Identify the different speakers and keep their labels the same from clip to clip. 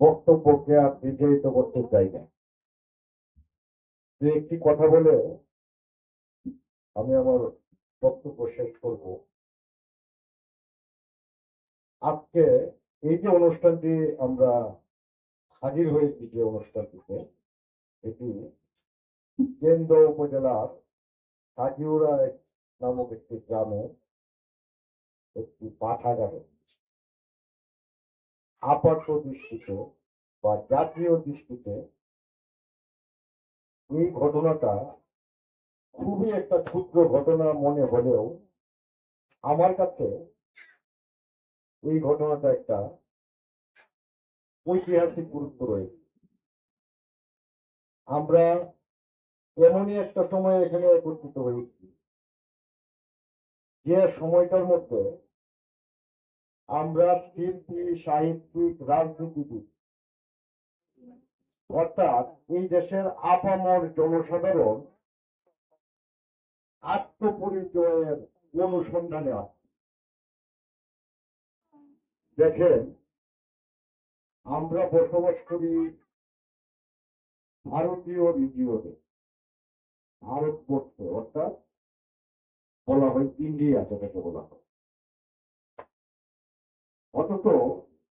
Speaker 1: বক্তব্যকে আর দীর্ঘায়িত করতে চাই না। একটি কথা বলে আমি আমার বক্তব্য শেষ করব। আজকে এই যে অনুষ্ঠানটি আমরা হাজির হয়েছি, যে অনুষ্ঠানটিতে, এটি কেন্দ্র উপজেলার কাজিউড়া নামক একটি গ্রামে, একটি পাঠাগারে আপাত দৃষ্টিতে বা জাতীয় দৃষ্টিতে এই ঘটনাটা খুবই একটা ক্ষুদ্র ঘটনা মনে হলেও আমার কাছে এই ঘটনাটা একটা ঐতিহাসিক গুরুত্ব রয়েছে। আমরা এমনই একটা সময় এখানে একত্রিত হয়েছি। যে সময়টার মধ্যে আমরা শিল্পী, সাহিত্যিক, রাজনীতিবিদ। অর্থাৎ এই দেশের আপামর জনসাধারণ আত্মপরিচয়ের অনুসন্ধানে আছে। দেখেন, আমরা বসবাস করি ভারতীয় রিজিয়নে ভারতবর্ষ, অর্থাৎ বলা হয় ইন্ডিয়া যেটাকে বলা হয়। অথচ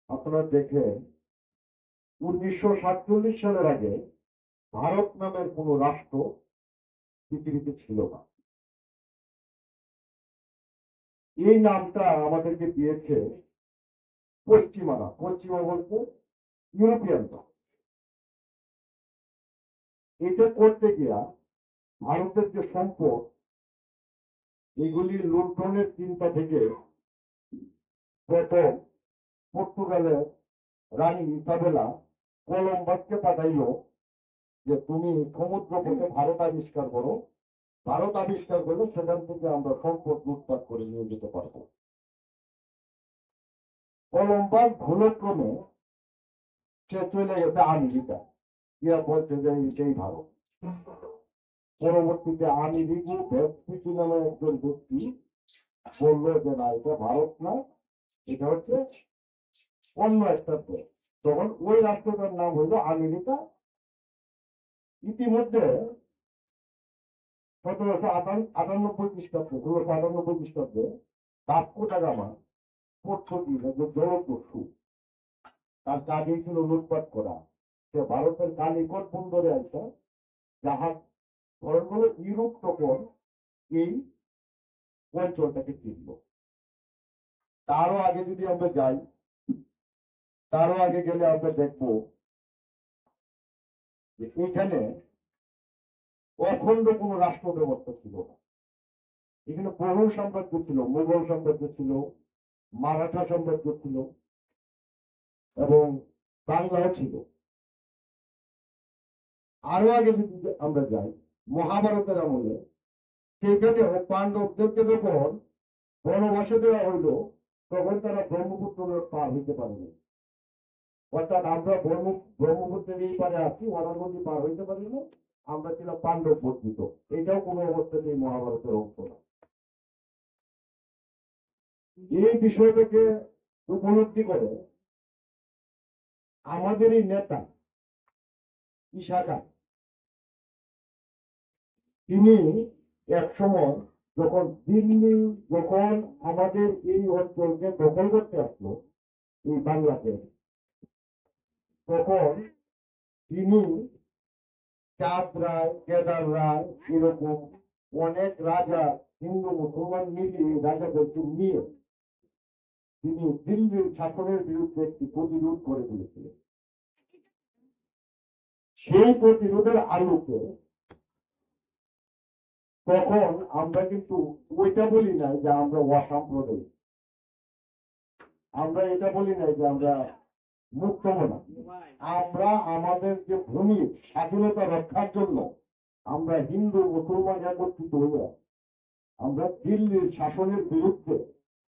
Speaker 1: আপনারা দেখেন, উনিশশো সালের আগে ভারত নামের কোন রাষ্ট্র পৃথিবীতে ছিল না। এই নামটা আমাদেরকে দিয়েছে পশ্চিমারা পশ্চিমা বলতে ইউরোপিয়ানরা এটা করতে গিয়া ভারতের যে সম্পদ, এগুলি লুণ্ঠনের চিন্তা থেকে প্রথম পর্তুগালের রানী ইসাবেলা কলম্বাসকে পাঠাইলো যে তুমি সমুদ্র পথে ভারত আবিষ্কার করো। ভারত আবিষ্কার করলে সেখান থেকে আমরা সম্পদ লুটপাট করে নিয়ে যেতে পারব কলম্বাস ভুলক্রমে সে চলে গেছে আমেরিকা। ইয়া বলছে যে এটাই ভারত। পরবর্তীতে আমেরিকু ভেস্পিচু নামে একজন ব্যক্তি বলল যে না, এটা ভারত না, এটা হচ্ছে অন্য একটা দেশ তখন ওই রাষ্ট্রটার নাম হলো আমেরিকা। ইতিমধ্যে সতেরোশো আটানব্বই খ্রিস্টাব্দে, ষোলোশো আটানব্বই খ্রিস্টাব্দে বাক্য টাকামা পদ্ধতি যে জলদস্যু তার কাজেই ছিল লুটপাট করা। সে ভারতের কালিকট বন্দরে আসা জাহাজ ধরেন হলো ইউরোপ তখন এই অঞ্চলটাকে চিনল। তারও আগে যদি আমরা যাই তারও আগে গেলে আমরা দেখব যে এখানে অখণ্ড কোন রাষ্ট্র ব্যবস্থা ছিল না। এখানে বহু সাম্রাজ্য ছিল মুঘল সাম্রাজ্য ছিল, মারাঠা সাম্রাজ্য ছিল এবং বাংলাও ছিল। আরও আগে যদি আমরা যাই, মহাভারতের আমলে, সেখানে পাণ্ডবদেরকে যখন বনবাসে দেওয়া হইল, তখন তারা ব্রহ্মপুত্র পার হইতে পারেনি। অর্থাৎ আমরা ব্রহ্ম ব্রহ্মপুত্রের এই পারে আছি নদী পার হইতে পারি না, আমরা ছিলাম পাণ্ডব বর্ধিত এটাও কোনো অবস্থাতেই মহাভারতের অংশ না। এই বিষয়টাকে উপলব্ধি করে আমাদের এই নেতা ইশাকা তিনি এক সময় যখন দিল্লি, যখন আমাদের এই অঞ্চলকে দখল করতে আসলো, এই বাংলাকে তখন তিনি চাঁদ রায়, কেদার রায় এরকম অনেক রাজা হিন্দু, মুসলমান মিলিয়ে রাজাদেরকে নিয়ে তিনি দিল্লির শাসনের বিরুদ্ধে একটি প্রতিরোধ করে তুলেছিলেন সেই প্রতিরোধের আলোকে তখন আমরা কিন্তু ওইটা বলি নাই যে আমরা অসাম্প্রদায়িক। আমরা এটা বলি নাই যে আমরা মুক্ত আমরা আমাদের যে ভূমি, স্বাধীনতা রক্ষার জন্য আমরা হিন্দু, মুসলমান একত্রিত হইয়া আমরা দিল্লির শাসনের বিরুদ্ধে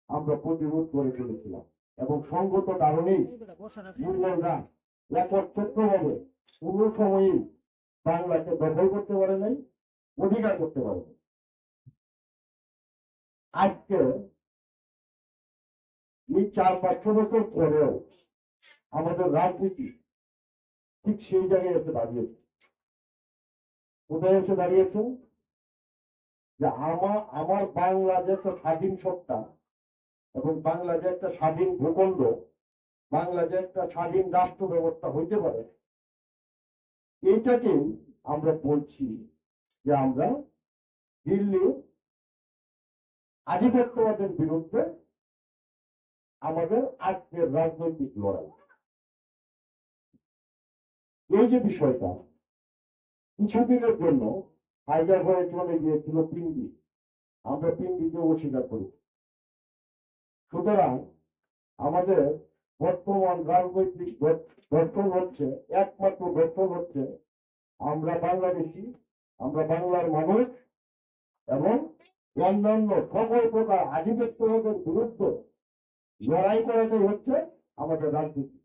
Speaker 1: আমরা প্রতিরোধ করে চলেছিলাম এবং সঙ্গত কারণেই কোনো সময়ই বাংলাকে দখল করতে পারে নাই, অধিকার করতে পারে। আজকে এই চার পাঁচশো বছর পরেও আমাদের রাজনীতি ঠিক সেই জায়গায় এসে দাঁড়িয়েছে। কোথায় এসে দাঁড়িয়েছে? যে আমার আমার বাংলা যে একটা স্বাধীন সত্তা এবং বাংলা যে একটা স্বাধীন ভূখণ্ড বাংলা যে একটা স্বাধীন রাষ্ট্র ব্যবস্থা হইতে পারে এইটাকেই আমরা বলছি যে আমরা দিল্লি আধিপত্যবাদের বিরুদ্ধে আমাদের আজকের রাজনৈতিক লড়াই। এই যে বিষয়টা, কিছুদিনের জন্য হাইজার হয়ে চলে গিয়েছিল পিন্ডি। আমরা পিন্ডিকে অস্বীকার করি। সুতরাং আমাদের বর্তমান রাজনৈতিক দর্শন হচ্ছে, একমাত্র দর্শন হচ্ছে আমরা বাংলাদেশি, আমরা বাংলার মানুষ এবং অন্যান্য সকল প্রকার আধিপত্যবাদের বিরুদ্ধে লড়াই করাটাই হচ্ছে আমাদের রাজনীতি।